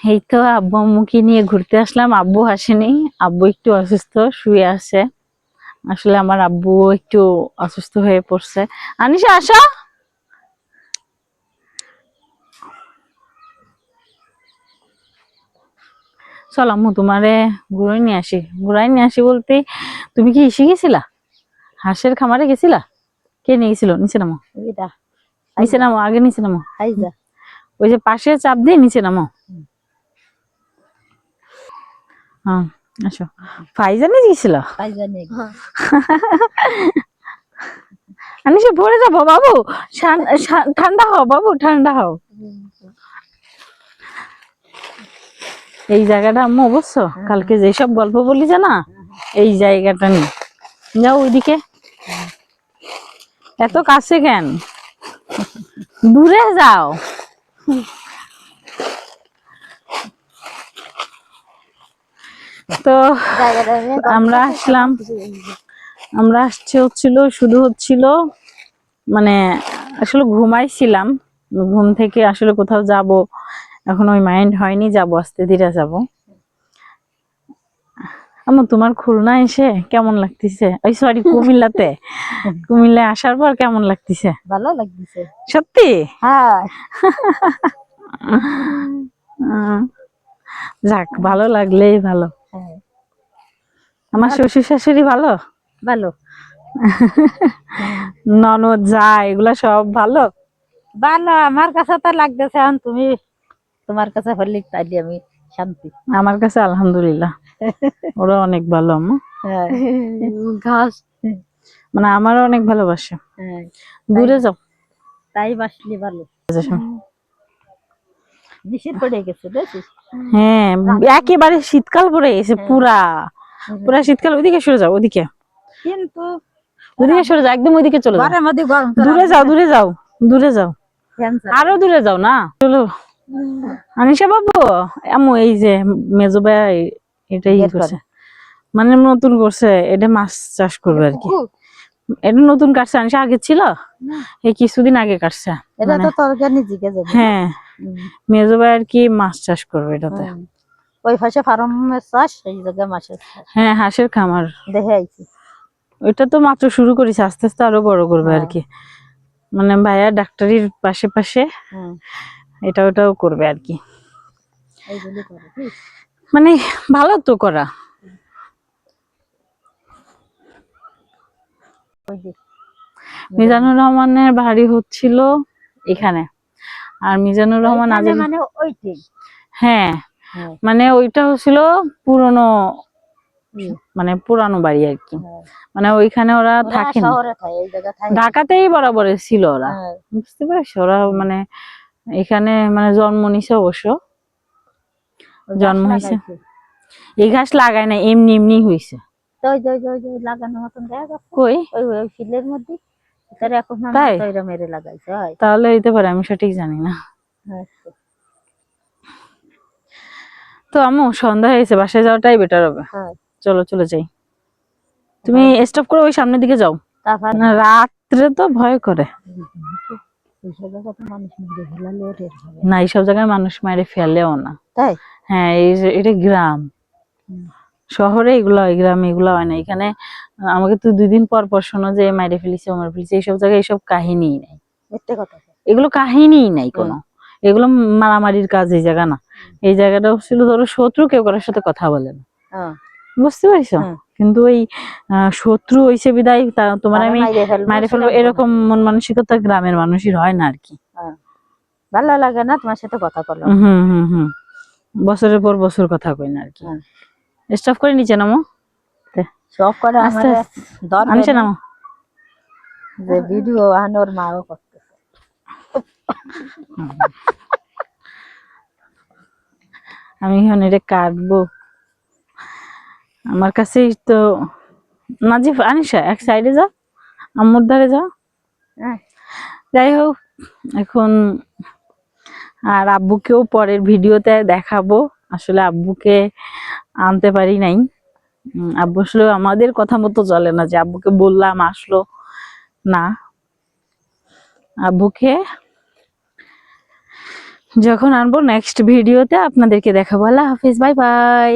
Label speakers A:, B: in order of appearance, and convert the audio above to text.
A: এই তো আব্বু আম্মুকে নিয়ে ঘুরতে আসলাম। আব্বু আসেনি। আব্বু একটু অসুস্থ শুয়ে আছে। আসলে আমার আব্বু একটু অসুস্থ হয়ে পড়ছে। আনিশা আসো। চল আম্মু তোমারে ঘুরাই নিয়ে আসি। ঘুরাই নিয়ে আসি বলতে তুমি কি এসে গেছিলা? হাঁসের খামারে গেছিলা? কে নিয়ে গেছিল? নিচে নামো। নিচে নামো আগে নিচে নামো। ওই যে পাশে চাপ দিয়ে নিচে নামো। হ্যাঁ আসো। ফাইজানে গেছিল
B: হাইজা
A: আমি সে পড়ে যাব বাবু। ঠান্ডা হও বাবু ঠান্ডা হও। এই জায়গাটা আম্মু অবশ্য কালকে যেসব গল্প বলি না এই জায়গাটা নেই যাও ওইদিকে। এত কাছে কেন? দূরে যাও। তো আমরা আসলাম। আমরা আসছে হচ্ছিল শুধু হচ্ছিল মানে আসলে ঘুমাইছিলাম। ঘুম থেকে আসলে কোথাও যাব এখন ওই মাইন্ড হয়নি যাব আস্তে ধীরে যাব। আমার তোমার খুলনা এসে কেমন লাগতেছে? ওই সরি কুমিল্লাতে। কুমিল্লায় আসার পর কেমন লাগতেছে?
B: ভালো লাগতেছে।
A: সত্যি?
B: হ্যাঁ।
A: যাক ভালো লাগলেই ভালো। আমার শ্বশুর শাশুড়ি ভালো?
B: ভালো।
A: ননদ যা এগুলা সব ভালো?
B: ভালো আমার কাছে তো লাগতেছে। এখন তুমি তোমার কাছে হলে তাইলে আমি শান্তি।
A: আমার কাছে আলহামদুলিল্লাহ। ওরা অনেক ভালো আম্মু।
B: হ্যাঁ। ঘাস।
A: মানে আমারও অনেক ভালোবাসে।
B: হ্যাঁ।
A: দূরে যাও।
B: তাই বাসলি ভালো। নিষেধ পড়ে গেছে বুঝছিস
A: হ্যাঁ একেবারে শীতকাল পড়ে গেছে পুরা পুরা শীতকাল ওইদিকে সরে যাও ওইদিকে।
B: কিন্তু
A: সরে যাও একদম ওইদিকে চলে যাও। দূরে যাও দূরে যাও দূরে যাও। আরও দূরে যাও না চলো। আনিশা বাবু আমু এই যে মেজো এটাই করছে। মানে নতুন করছে এটা মাছ চাষ করবে আর কি। এটা নতুন কাটছে আনিশা আগে ছিল এই কিছুদিন আগে কাটছে
B: এটা
A: মানে-
B: তো তোর নিজেকে যাবে
A: হ্যাঁ। মেজো ভাই আর কি মাছ চাষ করবে এটাতে।
B: ওই পাশে ফার্মের চাষ এই জায়গায় মাছের
A: হ্যাঁ হাঁসের খামার।
B: দেখে আইছি।
A: ওইটা তো মাত্র শুরু করেছে আস্তে আস্তে আরও বড় করবে আর
B: হ্যাঁ।
A: কি। মানে ভাইয়া ডাক্তারির পাশে পাশে এটা ওটাও করবে আর কি? মানে ভালো তো করা। মিজানুর রহমানের বাড়ি হচ্ছিল এখানে। আর মিজানুর রহমান
B: ওইখানে
A: আজ
B: মানে ওইটাই।
A: হ্যাঁ
B: হ্যাঁ।
A: মানে ওইটা হচ্ছিল পুরনো মানে পুরানো বাড়ি আর কি।
B: হ্যাঁ।
A: মানে ওইখানে ওরা থাকেন।
B: থাকে
A: ঢাকাতেই বরাবর ছিল ওরা।
B: হ্যাঁ,
A: বুঝতে পারছ? ওরা মানে এখানে মানে জন্ম নিছে অবশ্য। জন্ম হয়েছে। এই ঘাস লাগায় না এমনি এমনি হয়েছে কই?
B: ওই ফিলের মধ্যে
A: তাই?
B: মেরে লাগাইছে
A: তাহলে হইতে পারে আমি সঠিক জানি না।
B: হ্যাঁ,
A: তো আম্মু সন্ধ্যা হয়েছে বাসায় যাওয়াটাই বেটার হবে। চলো চলে যাই। তুমি স্টপ করে ওই সামনের দিকে যাও। না রাত্রে তো ভয় করে। না এইসব জায়গায় মানুষ মারে ফেলেও না।
B: তাই?
A: হ্যাঁ এটা গ্রাম। শহরে এগুলো হয় গ্রামে এগুলো হয় না। এখানে আমাকে তো দুই দিন পর পর শোনো যে মাইরে ফেলিছে ওমার ফেলিছে এইসব জায়গায় এইসব কাহিনী নাই। এগুলো কাহিনী নাই কোনো। এগুলো মারামারির কাজ এই জায়গা না। এই জায়গাটা হচ্ছিল ধরো শত্রু কেউ কারোর সাথে কথা বলে না। বুঝতে পারছ? কিন্তু ওই শত্রু হইছে বিদায় তোমার আমি
B: মাইরে ফেলব
A: এরকম মন মানসিকতা গ্রামের মানুষের হয় না আর কি।
B: ভালো লাগে না তোমার সাথে কথা বললাম
A: হুম হুম হুম বছরের পর বছর কথা কই না আর কি। স্টপ করে নিচে নামো।
B: সব করে
A: নামো
B: যে ভিডিও আনোর মাও করতেছে।
A: আমি এখন এটা কাটবো। আমার কাছেই তো নাজিফ আনিসা এক সাইডে যা আম্মুর ধারে যা।
B: হ্যাঁ।
A: যাই হোক এখন আর আব্বুকেও পরের ভিডিওতে দেখাবো। আসলে আব্বুকে আনতে পারি নাই। আব্বু আসলে আমাদের কথা মতো চলে না যে আব্বুকে বললাম, আসলো না। আব্বুকে যখন আনব নেক্সট ভিডিওতে আপনাদেরকে দেখাবো। আল্লাহ হাফিজ বাই বাই